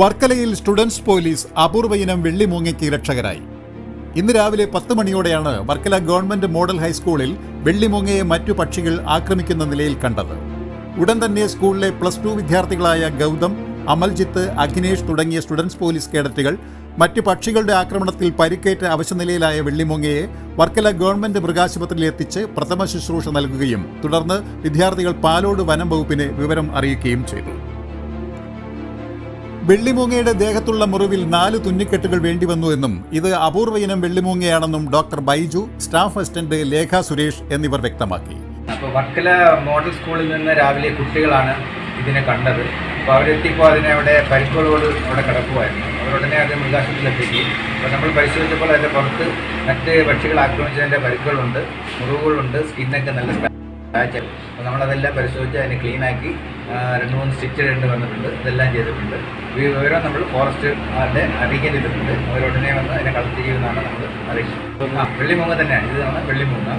വർക്കലയിൽ students police അപൂർവ ഇനം വെള്ളിമൂങ്ങയ്ക്ക് രക്ഷകരായി. ഇന്ന് രാവിലെ പത്ത് മണിയോടെയാണ് വർക്കല ഗവൺമെന്റ് മോഡൽ ഹൈസ്കൂളിൽ വെള്ളിമൂങ്ങയെ മറ്റു പക്ഷികൾ ആക്രമിക്കുന്ന നിലയിൽ കണ്ടത്. ഉടൻ തന്നെ സ്കൂളിലെ പ്ലസ് ടു വിദ്യാർത്ഥികളായ ഗൗതം അമൽജിത്ത് അഖിനേഷ് തുടങ്ങിയ സ്റ്റുഡൻസ് പോലീസ് കേഡറ്റുകൾ മറ്റു പക്ഷികളുടെ ആക്രമണത്തിൽ പരിക്കേറ്റ അവശനിലയിലായ വെള്ളിമൂങ്ങയെ വർക്കല ഗവൺമെന്റ് മൃഗാശുപത്രിയിൽ എത്തിച്ച് പ്രഥമ ശുശ്രൂഷ നൽകുകയും തുടർന്ന് വിദ്യാർത്ഥികൾ പാലോട് വനം വകുപ്പിനെ വിവരം അറിയിക്കുകയും ചെയ്തു. വെള്ളിമൂങ്ങയുടെ ദേഹത്തുള്ള മുറിവിൽ നാല് തുന്നിക്കെട്ടുകൾ വേണ്ടിവന്നു എന്നും ഇത് അപൂർവയിനം വെള്ളിമൂങ്ങയാണെന്നും doctor Baiju staff assistant Lekha Suresh എന്നിവർ വ്യക്തമാക്കി. അപ്പോൾ വർക്കല മോഡൽ സ്കൂളിൽ നിന്ന് രാവിലെ കുട്ടികളാണ് ഇതിനെ കണ്ടത്. അപ്പോൾ അവരെത്തിയപ്പോൾ അതിനെ അവിടെ പരിക്കുകളോട് അവിടെ കിടക്കുമായിരുന്നു അവരുടനെ അത് മൃഗാശുപത്രിയിലെത്തിക്കുകയും അപ്പോൾ നമ്മൾ പരിശോധിച്ചപ്പോൾ അതിന്റെ പുറത്ത് മറ്റ് പക്ഷികൾ ആക്രമിച്ചതിന്റെ പരിക്കുകളുണ്ട് മുറിവുകളുണ്ട് സ്കിന്നൊക്കെ നല്ല സ്ക്രാച്ച് അപ്പോൾ നമ്മളതെല്ലാം പരിശോധിച്ച് അതിനെ ക്ലീനാക്കി രണ്ട് മൂന്ന് സ്റ്റിച്ച് ഇടേണ്ടി വന്നിട്ടുണ്ട്. ഇതെല്ലാം ചെയ്തിട്ടുണ്ട്. ഈ വിവരം നമ്മൾ ഫോറസ്റ്റ് ആരുടെ അറിയിക്കാൻ ചെയ്തിട്ടുണ്ട്. അവരുടനെ വന്ന് അതിനെ കളക്ട് ചെയ്യുമെന്നാണ് നമ്മൾ അറിയിച്ചത്. വെള്ളിമൂങ്ങ തന്നെയാണ്. ഇതാണ് വെള്ളിമൂങ്ങ.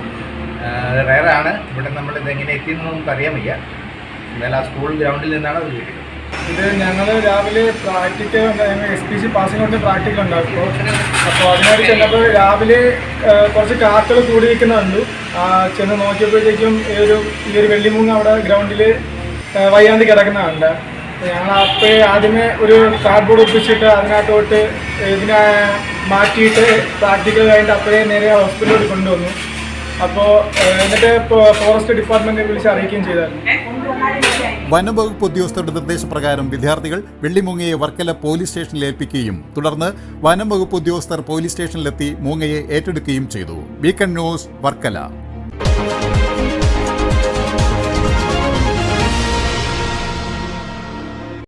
റയറാണ് ഇവിടെ നമ്മൾ ഇതെങ്ങനെ എത്തിയെന്ന് നമുക്ക് അറിയാൻ വയ്യ. എന്നാൽ ആ സ്കൂൾ ഗ്രൗണ്ടിൽ നിന്നാണ് അത് കിട്ടിയത്. ഇത് ഞങ്ങൾ രാവിലെ practical S P C passing കൊണ്ട് പ്രാക്ടിക്കൽ ഉണ്ടായിരുന്നു. അപ്പോൾ അതിനായിട്ട് ചെന്നപ്പോൾ രാവിലെ കുറച്ച് കാക്കകൾ കൂടി നിൽക്കുന്ന കണ്ടു ആ, ചെന്ന് നോക്കിയപ്പോഴത്തേക്കും ഈ ഒരു ഈ ഒരു വെള്ളിമൂങ്ങ അവിടെ ഗ്രൗണ്ടിൽ വയ്യാണ്ട് കിടക്കുന്ന കണ്ട ഞങ്ങൾ അപ്പോൾ ആദ്യമേ ഒരു കാർഡ്ബോർഡ് ഒപ്പിച്ചിട്ട് അതിനകത്തോട്ട് ഇതിനെ മാറ്റിയിട്ട് പ്രാക്ടിക്കൽ കഴിഞ്ഞിട്ട് അപ്പോഴേ നേരെ ഹോസ്പിറ്റലിൽ കൊണ്ടുവന്നു. അപ്പോൾ എന്നിട്ട് ഫോറസ്റ്റ് ഡിപ്പാർട്ട്മെന്റിനെ വിളിച്ച് അറിയിക്കുകയും ചെയ്തായിരുന്നു. വനം വകുപ്പ് ഉദ്യോഗസ്ഥരുടെ നിർദ്ദേശപ്രകാരം വിദ്യാർത്ഥികൾ വെള്ളിമൂങ്ങയെ വർക്കല പോലീസ് സ്റ്റേഷനിൽ ഏൽപ്പിക്കുകയും തുടർന്ന് വനംവകുപ്പ് ഉദ്യോഗസ്ഥർ പോലീസ് സ്റ്റേഷനിലെത്തി മൂങ്ങയെ ഏറ്റെടുക്കുകയും ചെയ്തു. Weekend news Varkala.